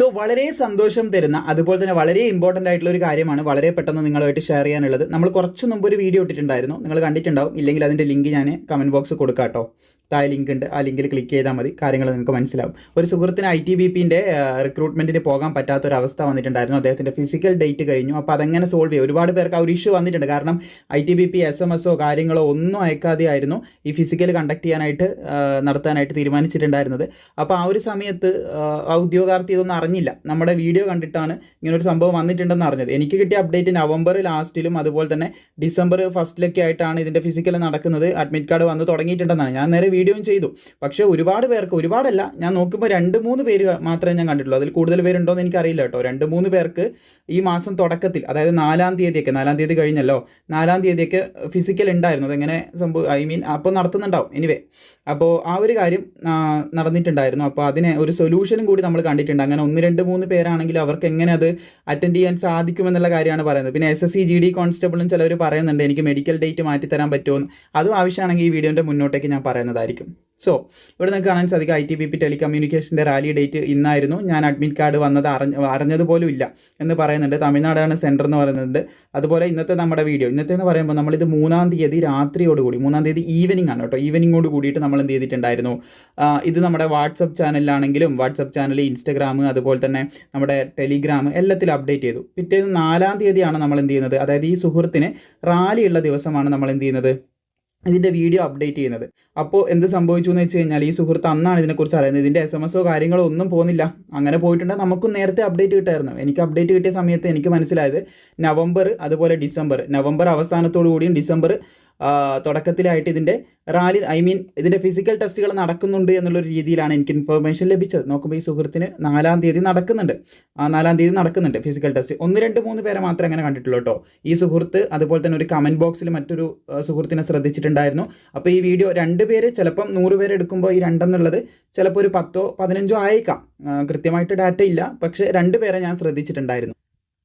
So വളരെ സന്തോഷം തരുന്ന അതുപോലെ തന്നെ വളരെ ഇമ്പോർട്ടന്റ് ആയിട്ടുള്ള ഒരു കാര്യമാണ് വളരെ പെട്ടെന്ന് നിങ്ങളുമായിട്ട് ഷെയർ ചെയ്യാനുള്ളത്. നമ്മൾ കുറച്ച് മുമ്പ് ഒരു വീഡിയോ ഇട്ടിട്ടുണ്ടായിരുന്നു. നിങ്ങൾ കണ്ടിട്ടുണ്ടാവും. ഇല്ലെങ്കിൽ അതിന്റെ ലിങ്ക് ഞാൻ കമന്റ് ബോക്സ് കൊടുക്കാം കേട്ടോ താഴെ ലിങ്ക് ഉണ്ട്. ആ ലിങ്കിൽ ക്ലിക്ക് ചെയ്താൽ മതി. കാര്യങ്ങൾ നിങ്ങൾക്ക് മനസ്സിലാവും. ഒരു സുഹൃത്തിന് ഐ ടി ബി പിന്റെ റിക്രൂട്ട്മെന്റിന് പോകാൻ പറ്റാത്തൊരവസ്ഥ വന്നിട്ടുണ്ടായിരുന്നു. അദ്ദേഹത്തിന്റെ ഫിസിക്കൽ ഡേറ്റ് കഴിഞ്ഞു. അപ്പോൾ അതെങ്ങനെ സോൾവ് ചെയ്യും ഒരുപാട് പേർക്ക് ആ ഒരു ഇഷ്യൂ വന്നിട്ടുണ്ട്. കാരണം I T B P S M എസോ കാര്യങ്ങളോ ഒന്നും അയക്കാതെ ആയിരുന്നു ഈ ഫിസിക്കൽ കണ്ടക്ട് ചെയ്യാനായിട്ട് നടത്താനായിട്ട് തീരുമാനിച്ചിട്ടുണ്ടായിരുന്നത്. അപ്പോൾ ആ ഒരു സമയത്ത് ആ, ഉദ്യോഗാർത്ഥി ഇതൊന്നും അറിഞ്ഞില്ല. നമ്മുടെ വീഡിയോ കണ്ടിട്ടാണ് ഇങ്ങനൊരു സംഭവം വന്നിട്ടുണ്ടെന്ന് അറിഞ്ഞത്. എനിക്ക് കിട്ടിയ അപ്ഡേറ്റ് നവംബർ ലാസ്റ്റിലും അതുപോലെ തന്നെ ഡിസംബർ ഫസ്റ്റിലൊക്കെ ആയിട്ടാണ് ഇതിന്റെ ഫിസിക്കൽ നടക്കുന്നത്. അഡ്മിറ്റ് കാർഡ് വന്ന് തുടങ്ങിയിട്ടുണ്ടെന്നാണ്. ഞാൻ നേരെ വീഡിയോയും ചെയ്തു. പക്ഷേ ഒരുപാട് പേർക്ക് ഒരുപാടല്ല ഞാൻ നോക്കുമ്പോൾ രണ്ട് മൂന്ന് പേര് മാത്രമേ ഞാൻ കണ്ടിട്ടുള്ളൂ. അതിൽ കൂടുതൽ പേരുണ്ടോ എന്ന് എനിക്കറിയില്ല കേട്ടോ. രണ്ട് മൂന്ന് പേർക്ക് ഈ മാസം തുടക്കത്തിൽ അതായത് നാലാം തീയതിയൊക്കെ നാലാം തീയതി കഴിഞ്ഞല്ലോ നാലാം തീയതിയൊക്കെ ഫിസിക്കൽ ഉണ്ടായിരുന്നു. അതെങ്ങനെ സംഭവം ഐ മീൻ അപ്പോൾ നടത്തുന്നുണ്ടാവും. എനിവേ അപ്പോൾ ആ ഒരു കാര്യം നടന്നിട്ടുണ്ടായിരുന്നു. അപ്പോൾ അതിന് ഒരു സൊല്യൂഷനും കൂടി നമ്മൾ കണ്ടിട്ടുണ്ട്. അങ്ങനെ ഒന്ന് രണ്ട് മൂന്ന് പേരാണെങ്കിൽ അവർക്ക് എങ്ങനെ അത് അറ്റൻഡ് ചെയ്യാൻ സാധിക്കുമെന്നുള്ള കാര്യമാണ് പറയുന്നത്. പിന്നെ S S C G D കോൺസ്റ്റബിളും ചിലർ പറയുന്നുണ്ട് എനിക്ക് മെഡിക്കൽ ഡേറ്റ് മാറ്റിത്തരാൻ പറ്റുമോ? അതും ആവശ്യമാണെങ്കിൽ ഈ വീഡിയോന്റെ മുന്നോട്ടേക്ക് ഞാൻ പറയുന്നതായിരിക്കും. സോ ഇവിടെ നിങ്ങൾക്ക് കാണാൻ സാധിക്കും ഐ ടി ബി പി ടെലികമ്മ്യൂണിക്കേഷന്റെ റാലി ഡേറ്റ് ഇന്നായിരുന്നു. ഞാൻ അഡ്മിറ്റ് കാർഡ് വന്നത് അറിഞ്ഞ അറിഞ്ഞത് പോലും ഇല്ല എന്ന് പറയുന്നുണ്ട്. തമിഴ്നാടാണ് സെന്റർ എന്ന് പറയുന്നുണ്ട്. അതുപോലെ ഇന്നത്തെ നമ്മുടെ വീഡിയോ ഇന്നത്തെ എന്ന് പറയുമ്പോൾ നമ്മളിത് മൂന്നാം തീയതി രാത്രിയോടുകൂടി മൂന്നാം തീയതി ഈവനിങ് ആണ് കേട്ടോ. ഈവനിങ്ങോട് കൂടിയിട്ട് നമ്മൾ എന്ത് ചെയ്തിട്ടുണ്ടായിരുന്നു? ഇത് നമ്മുടെ വാട്സപ്പ് ചാനലിലാണെങ്കിലും വാട്സപ്പ് ചാനൽ ഇൻസ്റ്റഗ്രാം അതുപോലെ തന്നെ നമ്മുടെ ടെലിഗ്രാം എല്ലാത്തിലും അപ്ഡേറ്റ് ചെയ്തു. പിറ്റേന്ന് നാലാം തീയതിയാണ് നമ്മൾ എന്ത് ചെയ്യുന്നത്? അതായത് ഈ സുഹൃത്തിന് റാലിയുള്ള ദിവസമാണ് നമ്മൾ എന്ത് ചെയ്യുന്നത്? ഇതിന്റെ വീഡിയോ അപ്ഡേറ്റ് ചെയ്യുന്നത്. അപ്പോൾ എന്ത് സംഭവിച്ചു എന്ന് വെച്ച് കഴിഞ്ഞാൽ ഈ സുഹൃത്ത് അന്നാണ് ഇതിനെക്കുറിച്ച് അറിയുന്നത്. ഇതിന്റെ എസ് എം എസോ കാര്യങ്ങളോ ഒന്നും പോകുന്നില്ല അങ്ങനെ പോയിട്ടുണ്ട് നമുക്കും നേരത്തെ അപ്ഡേറ്റ് കിട്ടായിരുന്നു. എനിക്ക് അപ്ഡേറ്റ് കിട്ടിയ സമയത്ത് എനിക്ക് മനസ്സിലായത് നവംബർ അതുപോലെ ഡിസംബർ. നവംബർ അവസാനത്തോടു കൂടിയും ഡിസംബർ തുടക്കത്തിലായിട്ട് ഇതിന്റെ റാലി ഐ മീൻ ഇതിന്റെ ഫിസിക്കൽ ടെസ്റ്റുകൾ നടക്കുന്നുണ്ട് എന്നുള്ളൊരു രീതിയിലാണ് എനിക്ക് ഇൻഫർമേഷൻ ലഭിച്ചത്. നോക്കുമ്പോൾ ഈ സുഹൃത്തിന് നാലാം തീയതി നടക്കുന്നുണ്ട്. ആ നാലാം തീയതി നടക്കുന്നുണ്ട് ഫിസിക്കൽ ടെസ്റ്റ് ഒന്ന് രണ്ട് മൂന്ന് പേരെ മാത്രമേ അങ്ങനെ കണ്ടിട്ടുള്ളൂ കേട്ടോ. ഈ സുഹൃത്ത് അതുപോലെ തന്നെ ഒരു കമന്റ് ബോക്സിൽ മറ്റൊരു സുഹൃത്തിനെ ശ്രദ്ധിച്ചിട്ടുണ്ടായിരുന്നു. അപ്പോൾ ഈ വീഡിയോ രണ്ട് പേര് ചിലപ്പം നൂറ് പേര് എടുക്കുമ്പോൾ ഈ രണ്ടെന്നുള്ളത് ചിലപ്പോൾ ഒരു പത്തോ പതിനഞ്ചോ ആയേക്കാം. കൃത്യമായിട്ട് ഡാറ്റ ഇല്ല. പക്ഷേ രണ്ട് പേരെ ഞാൻ ശ്രദ്ധിച്ചിട്ടുണ്ടായിരുന്നു.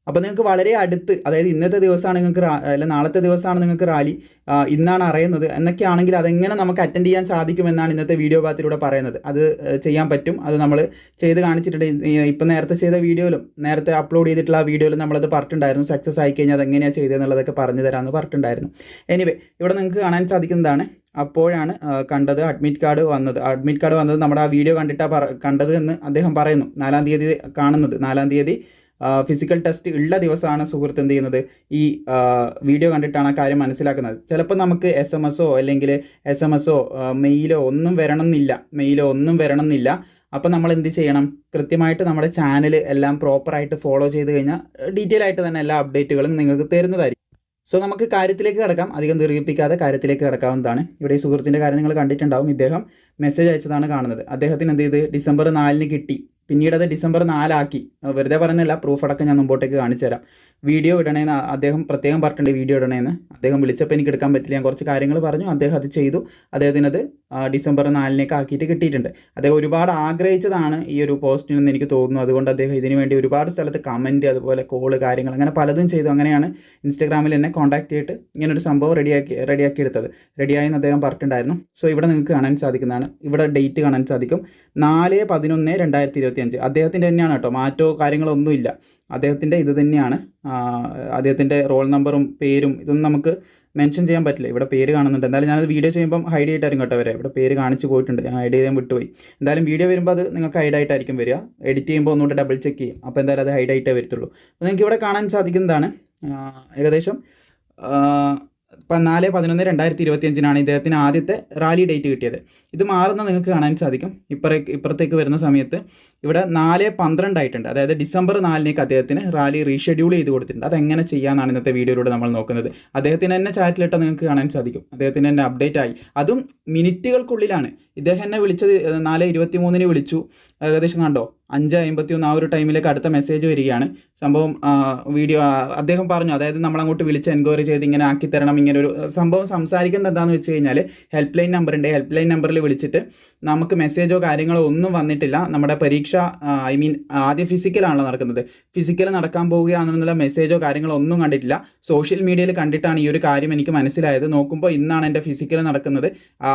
അപ്പോൾ നിങ്ങൾക്ക് വളരെ അടുത്ത് അതായത് ഇന്നത്തെ ദിവസമാണ് നിങ്ങൾക്ക് അല്ല നാളത്തെ ദിവസമാണ് നിങ്ങൾക്ക് റാലി ഇന്നാണ് അറിയുന്നത് എന്നൊക്കെയാണെങ്കിൽ അതെങ്ങനെ നമുക്ക് അറ്റൻഡ് ചെയ്യാൻ സാധിക്കുമെന്നാണ് ഇന്നത്തെ വീഡിയോ ഭാഗത്തിലൂടെ പറയുന്നത്. അത് ചെയ്യാൻ പറ്റും. അത് നമ്മൾ ചെയ്ത് കാണിച്ചിട്ടുണ്ട്. ഇപ്പം നേരത്തെ ചെയ്ത വീഡിയോയിലും നേരത്തെ അപ്ലോഡ് ചെയ്തിട്ടുള്ള ആ വീഡിയോയിലും നമ്മളത് പറഞ്ഞിട്ടുണ്ടായിരുന്നു. സക്സസ് ആയി കഴിഞ്ഞാൽ അതെങ്ങനെയാണ് ചെയ്തതെന്നുള്ളതൊക്കെ പറഞ്ഞു തരാമെന്ന് പറഞ്ഞിട്ടുണ്ടായിരുന്നു. എനിവേ ഇവിടെ നിങ്ങൾക്ക് കാണാൻ സാധിക്കുന്നതാണ്. അപ്പോഴാണ് കണ്ടത് അഡ്മിറ്റ് കാർഡ് വന്നത്. അഡ്മിറ്റ് കാർഡ് വന്നത് നമ്മുടെ ആ വീഡിയോ കണ്ടിട്ടാണ് കണ്ടത് എന്ന് അദ്ദേഹം പറയുന്നു. നാലാം തീയതി കാണുന്നത്. നാലാം തീയതി ഫിസിക്കൽ ടെസ്റ്റ് ഉള്ള ദിവസമാണ് സുഹൃത്ത് എന്ത് ചെയ്യുന്നത്? ഈ വീഡിയോ കണ്ടിട്ടാണ് ആ കാര്യം മനസ്സിലാക്കുന്നത്. ചിലപ്പോൾ നമുക്ക് എസ് എം എസോ അല്ലെങ്കിൽ എസ് എം എസോ മെയിലോ ഒന്നും വരണം എന്നില്ല മെയിലോ ഒന്നും വരണം എന്നില്ല അപ്പോൾ നമ്മൾ എന്ത് ചെയ്യണം? കൃത്യമായിട്ട് നമ്മുടെ ചാനൽ എല്ലാം പ്രോപ്പറായിട്ട് ഫോളോ ചെയ്ത് കഴിഞ്ഞാൽ ഡീറ്റെയിൽ ആയിട്ട് തന്നെ എല്ലാ അപ്ഡേറ്റുകളും നിങ്ങൾക്ക് തരുന്നതായിരിക്കും. സോ നമുക്ക് കാര്യത്തിലേക്ക് കിടക്കാം. അധികം ദീർഘിപ്പിക്കാതെ കാര്യത്തിലേക്ക് കിടക്കാവുന്നതാണ്. ഇവിടെ ഈ സുഹൃത്തിന്റെ കാര്യം നിങ്ങൾ കണ്ടിട്ടുണ്ടാവും. ഇദ്ദേഹം മെസ്സേജ് അയച്ചതാണ് കാണുന്നത്. അദ്ദേഹത്തിന് എന്ത് ചെയ്ത്? ഡിസംബർ നാലിന് കിട്ടി. പിന്നീട് അത് ഡിസംബർ നാലാക്കി. വെറുതെ പറയുന്നില്ല പ്രൂഫ് അടക്കം ഞാൻ മുമ്പോട്ടേക്ക് കാണിച്ചു തരാം. വീഡിയോ ഇടണേന്ന് അദ്ദേഹം പ്രത്യേകം പറഞ്ഞിട്ടുണ്ട് വീഡിയോ ഇടണേന്ന്. അദ്ദേഹം വിളിച്ചപ്പോൾ എനിക്ക് എടുക്കാൻ പറ്റില്ല. ഞാൻ കുറച്ച് കാര്യങ്ങൾ പറഞ്ഞു. അദ്ദേഹം അത് ചെയ്തു. അദ്ദേഹത്തിനത് ഡിസംബർ നാലിനേക്ക് ആക്കിയിട്ട് കിട്ടിയിട്ടുണ്ട്. അദ്ദേഹം ഒരുപാട് ആഗ്രഹിച്ചതാണ് ഈ ഒരു പോസ്റ്റിനെന്ന് എനിക്ക് തോന്നുന്നു അതുകൊണ്ട് അദ്ദേഹം ഇതിനു വേണ്ടി ഒരുപാട് സ്ഥലത്ത് കമന്റ് അതുപോലെ കോൾ കാര്യങ്ങൾ അങ്ങനെ പലതും ചെയ്തു. അങ്ങനെയാണ് ഇൻസ്റ്റാഗ്രാമിൽ എന്നെ കോൺടാക്ട് ചെയ്തിട്ട് ഇങ്ങനൊരു സംഭവം റെഡിയാക്കി റെഡിയാക്കി എടുത്തത്. റെഡിയായെന്ന് അദ്ദേഹം പറഞ്ഞിട്ടുണ്ടായിരുന്നു. സോ ഇവിടെ നിങ്ങൾക്ക് കാണാൻ സാധിക്കുന്നതാണ്. ഇവിടെ ഡേറ്റ് കാണാൻ സാധിക്കും. നാല് പതിനൊന്ന് രണ്ടായിരത്തി ഇരുപത്തി അഞ്ച് അദ്ദേഹത്തിന്റെ തന്നെയാണ് കേട്ടോ. മാറ്റോ കാര്യങ്ങളൊന്നുമില്ല അദ്ദേഹത്തിന്റെ ഇത് തന്നെയാണ്. അദ്ദേഹത്തിന്റെ റോൾ നമ്പറും പേരും ഇതൊന്നും നമുക്ക് മെൻഷൻ ചെയ്യാൻ പറ്റില്ല. ഇവിടെ പേര് കാണുന്നുണ്ട്. എന്തായാലും ഞാനത് വീഡിയോ ചെയ്യുമ്പം ഹൈഡ് ചെയ്തിട്ടായിരിക്കും കേട്ടോ വരെ. ഇവിടെ പേര് കാണിച്ച് പോയിട്ടുണ്ട്. ഞാൻ ഹൈഡ് ചെയ്യാൻ വിട്ടുപോയി. എന്തായാലും വീഡിയോ വരുമ്പോൾ അത് നിങ്ങൾക്ക് ഹൈഡ് ആയിട്ടായിരിക്കും വരിക എഡിറ്റ് ചെയ്യുമ്പോൾ ഒന്നുകൂടെ ഡബിൾ ചെക്ക് ചെയ്യും. അപ്പോൾ എന്തായാലും അത് ഹൈഡ് ആയിട്ടേ വരത്തുള്ളൂ. അപ്പോൾ നിങ്ങൾക്ക് ഇവിടെ കാണാൻ സാധിക്കുന്നതാണ്. ഏകദേശം ഇപ്പം നാല് പതിനൊന്ന് രണ്ടായിരത്തി ഇരുപത്തി അഞ്ചിനാണ് ഇദ്ദേഹത്തിന് ആദ്യത്തെ റാലി ഡേറ്റ് കിട്ടിയത്. ഇത് മാറുന്ന നിങ്ങൾക്ക് കാണാൻ സാധിക്കും. ഇപ്പറേ ഇപ്പുറത്തേക്ക് വരുന്ന സമയത്ത് ഇവിടെ നാല് പന്ത്രണ്ടായിട്ടുണ്ട് അതായത് ഡിസംബർ നാലിനേക്ക് അദ്ദേഹത്തിന് റാലി റീഷെഡ്യൂൾ ചെയ്ത് കൊടുത്തിട്ടുണ്ട്. അതെങ്ങനെ ചെയ്യാനാണ് ഇന്നത്തെ വീഡിയോയിലൂടെ നമ്മൾ നോക്കുന്നത്. അദ്ദേഹത്തിന് തന്നെ ചാറ്റിലിട്ട് നിങ്ങൾക്ക് കാണാൻ സാധിക്കും. അദ്ദേഹത്തിന് തന്നെ അപ്ഡേറ്റ് ആയി. അതും മിനിറ്റുകൾക്കുള്ളിലാണ്. ഇദ്ദേഹം എന്നെ വിളിച്ചത് നാല് ഇരുപത്തി മൂന്നിന് വിളിച്ചു. ഏകദേശം കണ്ടോ? അഞ്ച് അമ്പത്തി ഒന്ന് ആ ഒരു ടൈമിലേക്ക് അടുത്ത മെസ്സേജ് വരികയാണ്. സംഭവം വീഡിയോ അദ്ദേഹം പറഞ്ഞു അതായത് നമ്മൾ അങ്ങോട്ട് വിളിച്ച് എൻക്വയറി ചെയ്ത് ഇങ്ങനെ ആക്കി തരണം ഇങ്ങനെ ഒരു സംഭവം സംസാരിക്കേണ്ടത് എന്താന്ന് വെച്ച് കഴിഞ്ഞാൽ ഹെൽപ്പ് ലൈൻ നമ്പർ ഉണ്ട്. ഹെൽപ്പ് ലൈൻ നമ്പറിൽ വിളിച്ചിട്ട് നമുക്ക് മെസ്സേജോ കാര്യങ്ങളോ ഒന്നും വന്നിട്ടില്ല. നമ്മുടെ പരീക്ഷ ഐ മീൻ ആദ്യം ഫിസിക്കലാണല്ലോ നടക്കുന്നത്. ഫിസിക്കൽ നടക്കാൻ പോവുകയാണെന്നുള്ള മെസ്സേജോ കാര്യങ്ങളോ ഒന്നും കണ്ടിട്ടില്ല. സോഷ്യൽ മീഡിയയിൽ കണ്ടിട്ടാണ് ഈ ഒരു കാര്യം എനിക്ക് മനസ്സിലായത്. നോക്കുമ്പോൾ ഇന്നാണ് എന്റെ ഫിസിക്കൽ നടക്കുന്നത്.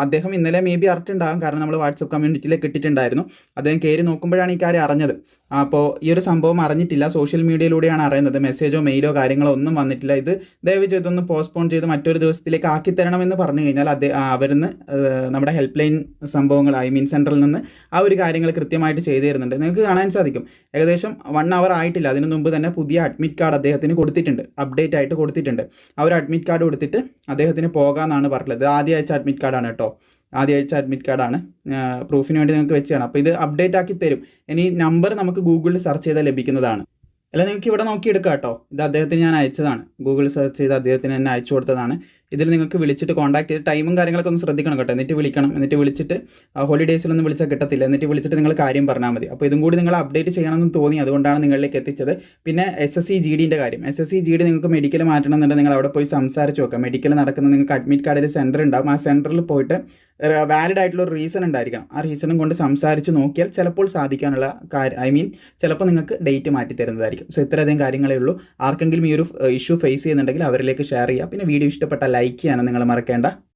അദ്ദേഹം ഇന്നലെ മേ ബി അറിഞ്ഞിട്ടുണ്ടാകും. കാരണം നമ്മൾ വാട്സപ്പ് കമ്മ്യൂണിറ്റിയിലേക്ക് ഇട്ടിട്ടുണ്ടായിരുന്നു അദ്ദേഹം കയറി നോക്കുമ്പോഴാണ് ഈ കാര്യം അറിഞ്ഞത്. അപ്പോൾ ഈ ഒരു സംഭവം അറിഞ്ഞിട്ടില്ല. സോഷ്യൽ മീഡിയയിലൂടെയാണ് അറിയുന്നത്. മെസ്സേജോ മെയിലോ കാര്യങ്ങളോ ഒന്നും വന്നിട്ടില്ല. ഇത് ദയവ് ചെയ്തൊന്ന് പോസ്റ്റ്പോൺ ചെയ്ത് മറ്റൊരു ദിവസത്തിലേക്ക് ആക്കി തരണമെന്ന് പറഞ്ഞു കഴിഞ്ഞാൽ അത് അവരിന്ന് നമ്മുടെ ഹെൽപ്പ് ലൈൻ സംഭവങ്ങൾ ഐ മീൻ സെന്ററിൽ നിന്ന് ആ ഒരു കാര്യങ്ങൾ കൃത്യമായിട്ട് ചെയ്തു തരുന്നുണ്ട്. നിങ്ങൾക്ക് കാണാൻ സാധിക്കും. ഏകദേശം വൺ അവർ ആയിട്ടില്ല. അതിനു മുമ്പ് തന്നെ പുതിയ അഡ്മിറ്റ് കാർഡ് അദ്ദേഹത്തിന് കൊടുത്തിട്ടുണ്ട്. അപ്ഡേറ്റ് ആയിട്ട് കൊടുത്തിട്ടുണ്ട്. ആ ഒരു അഡ്മിറ്റ് കാർഡ് കൊടുത്തിട്ട് അദ്ദേഹത്തിന് പോകാമെന്നാണ് പറഞ്ഞത് ആദ്യ ആഴ്ച അഡ്മിറ്റ് കാർഡാണ് കേട്ടോ. ആദ്യ ആഴ്ച അഡ്മിറ്റ് കാർഡാണ്. പ്രൂഫിന് വേണ്ടി നിങ്ങൾക്ക് വെച്ചാണ് അപ്പോൾ ഇത് അപ്ഡേറ്റ് ആക്കി തരും. ഇനി നമ്പർ നമുക്ക് ഗൂഗിളിൽ സെർച്ച് ചെയ്താൽ ലഭിക്കുന്നതാണ്. അല്ല നിങ്ങൾക്ക് ഇവിടെ നോക്കി എടുക്കാം കേട്ടോ. ഇത് അദ്ദേഹത്തിന് ഞാൻ അയച്ചതാണ്. ഗൂഗിൾ സെർച്ച് ചെയ്ത് അദ്ദേഹത്തിന് തന്നെ അയച്ചു കൊടുത്തതാണ്. ഇതിൽ നിങ്ങൾക്ക് വിളിച്ചിട്ട് കോൺടാക്ട് ചെയ്ത് ടൈമും കാര്യങ്ങളൊക്കെ ഒന്ന് ശ്രദ്ധിക്കണം കേട്ടോ. എന്നിട്ട് വിളിക്കണം. എന്നിട്ട് വിളിച്ചിട്ട് ഹോളിഡേയ്സിലൊന്നും വിളിച്ചാൽ കിട്ടത്തില്ല. എന്നിട്ട് വിളിച്ചിട്ട് നിങ്ങൾ കാര്യം പറഞ്ഞാൽ മതി. അപ്പോൾ ഇതും കൂടി നിങ്ങൾ അപ്ഡേറ്റ് ചെയ്യണമെന്ന് തോന്നി. അതുകൊണ്ടാണ് നിങ്ങളിലേക്ക് എത്തിച്ചത്. പിന്നെ എസ് എസ് സി ജി ഡിന്റെ കാര്യം. S S C G D medical medical മാറ്റണമെന്നുണ്ടെങ്കിൽ നിങ്ങൾ അവിടെ പോയി സംസാരിച്ച് നോക്കാം. മെഡിക്കൽ നടക്കുന്ന നിങ്ങൾക്ക് അഡ്മിറ്റ് കാർഡിൽ സെന്റർ ഉണ്ടാകും ആ സെന്ററിൽ പോയിട്ട് വാലിഡ് ആയിട്ടുള്ള ഒരു റീസൺ ഉണ്ടായിരിക്കണം. ആ റീസണും കൊണ്ട് സംസാരിച്ച് നോക്കിയാൽ ചിലപ്പോൾ സാധിക്കാനുള്ള കാര്യം ഐ മീൻ ചിലപ്പോൾ നിങ്ങൾക്ക് ഡേറ്റ് മാറ്റി തരുന്നതായിരിക്കും. സോ ഇത്രയധികം കാര്യങ്ങളേ ഉള്ളൂ. ആർക്കെങ്കിലും ഈ ഒരു ഇഷ്യൂ ഫേസ് ചെയ്യുന്നുണ്ടെങ്കിൽ അവരിലേക്ക് ഷെയർ ചെയ്യുക പിന്നെ വീഡിയോ ഇഷ്ടപ്പെട്ട ലൈക്ക് ചെയ്യാനും നിങ്ങൾ മറക്കേണ്ട.